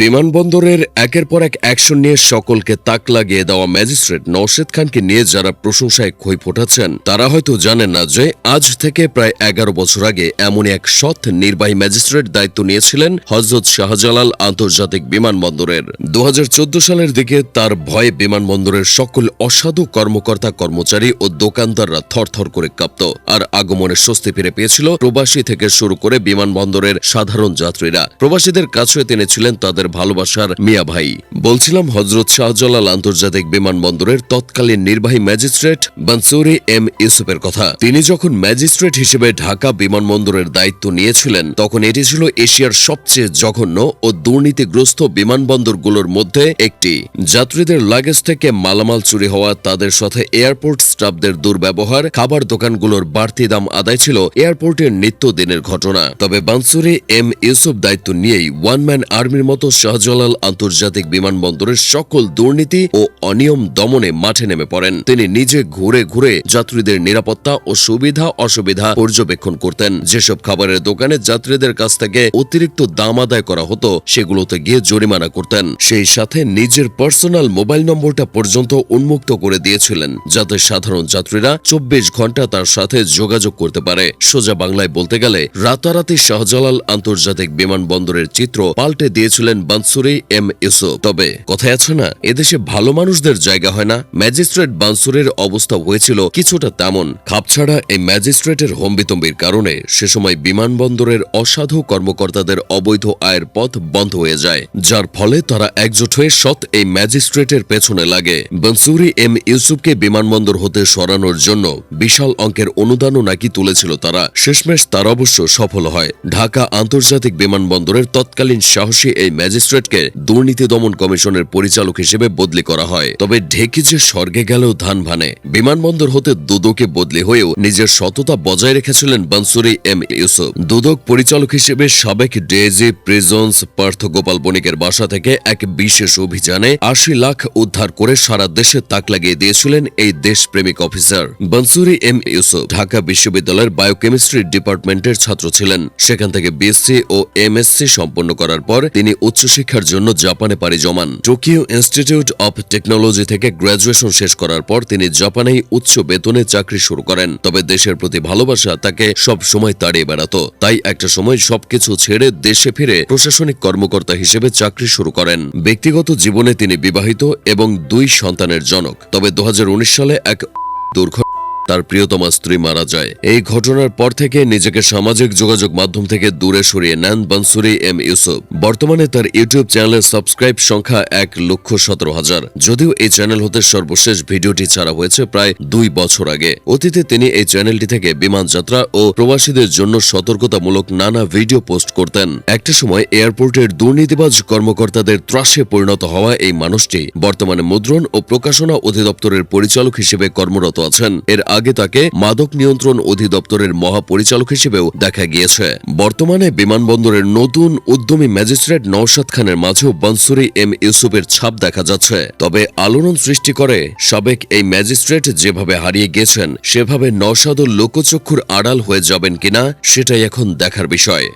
বিমানবন্দরের একের পর এক অ্যাকশন নিয়ে সকলকে তাক লাগিয়ে দেওয়া ম্যাজিস্ট্রেট নওশেদ খানকে নিয়ে যারা প্রশংসায় খই ফোটাচ্ছেন তারা হয়তো জানেন না যে আজ থেকে প্রায় এগারো বছর আগে এমনই এক সৎ নির্বাহী ম্যাজিস্ট্রেট দায়িত্ব নিয়েছিলেন হজরত শাহজালাল আন্তর্জাতিক বিমানবন্দরের। দু হাজার চোদ্দ সালের দিকে তার ভয়ে বিমানবন্দরের সকল অসাধু কর্মকর্তা কর্মচারী ও দোকানদাররা থরথর করে কাঁপত, আর আগমনের স্বস্তি ফিরে পেয়েছিল প্রবাসী থেকে শুরু করে বিমানবন্দরের সাধারণ যাত্রীরা। প্রবাসীদের কাছে তিনি ছিলেন তাদের ভালোবাসার মিয়া ভাই। বলছিলাম হজরত শাহজালাল আন্তর্জাতিক বিমানবন্দরের তৎকালীন নির্বাহী ম্যাজিস্ট্রেট বানসুরি এম ইউসুফের কথা। তিনি যখন ম্যাজিস্ট্রেট হিসেবে ঢাকা বিমানবন্দরের দায়িত্ব নিয়েছিলেন, তখন এটি ছিল এশিয়ার সবচেয়ে জঘন্য ও দুর্নীতিগ্রস্ত বিমানবন্দরগুলোর মধ্যে একটি। যাত্রীদের লাগেজ থেকে মালামাল চুরি হওয়া, তাদের সাথে এয়ারপোর্ট স্টাফদের দুর্ব্যবহার, খাবার দোকানগুলোর বাড়তি দাম আদায় ছিল এয়ারপোর্টের নিত্যদিনের ঘটনা। তবে বানসুরি এম ইউসুফ দায়িত্ব নিয়েই ওয়ান ম্যান আর্মির মতো শাহজালাল আন্তর্জাতিক বিমানবন্দরের সকল দুর্নীতি ও অনিয়ম দমনে মাঠে নেমে পড়েন। তিনি নিজে ঘুরে ঘুরে যাত্রীদের নিরাপত্তা ও সুবিধা অসুবিধা পর্যবেক্ষণ করতেন। যেসব খাবারের দোকানে যাত্রীদের কাছ থেকে অতিরিক্ত দাম আদায় করা হতো, সেগুলোতে গিয়ে জরিমানা করতেন। সেই সাথে নিজের পার্সোনাল মোবাইল নম্বরটা পর্যন্ত উন্মুক্ত করে দিয়েছিলেন, যাতে সাধারণ যাত্রীরা চব্বিশ ঘণ্টা তার সাথে যোগাযোগ করতে পারে। সোজা বাংলায় বলতে গেলে, রাতারাতি শাহজালাল আন্তর্জাতিক বিমানবন্দরের চিত্র পাল্টে দিয়েছিলেন বানসুরি এম ইউসুফ। তবে কথায় আছে না, এদেশে ভালো মানুষদের জায়গা হয় না। ম্যাজিস্ট্রেট বানসুরের অবস্থা হয়েছিল কিছুটা তেমন। খাপছাড়া এই ম্যাজিস্ট্রেটের হম্বিতম্বির কারণে সে সময় বিমানবন্দরের অসাধু কর্মকর্তাদের অবৈধ আয়ের পথ বন্ধ হয়ে যায়। যার ফলে তারা একজোট হয়ে সৎ এই ম্যাজিস্ট্রেটের পেছনে লাগে। বনসুরি এম ইউসুফকে বিমানবন্দর হতে সরানোর জন্য বিশাল অঙ্কের অনুদানও নাকি তুলেছিল তারা। শেষমেশ তার অবশ্য সফল হয়। ঢাকা আন্তর্জাতিক বিমানবন্দরের তৎকালীন সাহসী এই ম্যাজিস্ট্রেটকে দুর্নীতি দমন কমিশনের পরিচালক হিসেবে বদলি করা হয়। তবে ঢেকে যে স্বর্গে গেলেও ধান ভানে। বিমানবন্দর হতে দুদকে বদলি হয়েও নিজের সততা বজায় রেখেছিলেন বানসুরি এম ইউসুফ। দুদক পরিচালক হিসেবে সাবেক ডেজি প্রিজন্স পার্থ গোপাল বণিকের বাসা থেকে এক বিশেষ অভিযানে আশি লাখ উদ্ধার করে সারা দেশে তাক লাগিয়ে দিয়েছিলেন এই দেশপ্রেমিক অফিসার। বানসুরি এম ইউসুফ ঢাকা বিশ্ববিদ্যালয়ের বায়োকেমিস্ট্রি ডিপার্টমেন্টের ছাত্র ছিলেন। সেখান থেকে বিএসসি ও এমএসসি সম্পন্ন করার পর তিনি উচ্চশিক্ষার জন্য জাপানে পাড়ি জমান। টোকিও ইনস্টিটিউট অব টেকনোলজি থেকে গ্র্যাজুয়েশন শেষ করার পর তিনি জাপানেই উচ্চ বেতনে চাকরি শুরু করেন। তবে দেশের প্রতি ভালোবাসা তাকে সব সময় তাড়িয়ে বেড়াতো। তাই একটা সময় সবকিছু ছেড়ে দেশে ফিরে প্রশাসনিক কর্মকর্তা হিসেবে চাকরি শুরু করেন। ব্যক্তিগত জীবনে তিনি বিবাহিত এবং দুই সন্তানের জনক। তবে দু হাজার উনিশ সালে এক দুর্ঘটনা তার প্রিয়তমা স্ত্রী মারা যায়। এই ঘটনার পর থেকে নিজেকে সামাজিক যোগাযোগ মাধ্যম থেকে দূরে সরিয়ে নেন বানসুরি এম ইউসুফ। বর্তমানে তার ইউটিউব চ্যানেলের সাবস্ক্রাইব সংখ্যা এক লক্ষ সতেরো হাজার। যদিও এই চ্যানেল হতে সর্বশেষ ভিডিওটি ছাড়া হয়েছে প্রায় দুই বছর আগে। অতীতে তিনি এই চ্যানেলটি থেকে বিমান যাত্রা ও প্রবাসীদের জন্য সতর্কতামূলক নানা ভিডিও পোস্ট করতেন। একটা সময় এয়ারপোর্টের দুর্নীতিবাজ কর্মকর্তাদের ত্রাসে পরিণত হওয়া এই মানুষটি বর্তমানে মুদ্রণ ও প্রকাশনা অধিদপ্তরের পরিচালক হিসেবে কর্মরত আছেন। এর আগে তাকে মাদক নিয়ন্ত্রণ অধিদপ্তরের মহাপরিচালক হিসেবেও দেখা গিয়েছে। বর্তমানে বিমানবন্দরের নতুন উদ্যমী ম্যাজিস্ট্রেট নওশাদ খানের মাঝেও বানসুরি এম ইউসুফের ছাপ দেখা যাচ্ছে। তবে আলোড়ন সৃষ্টি করে সাবেক এই ম্যাজিস্ট্রেট যেভাবে হারিয়ে গিয়েছেন, সেভাবে নওশাদ লোকচক্ষুর আড়াল হয়ে যাবেন কিনা, সেটাই এখন দেখার বিষয়।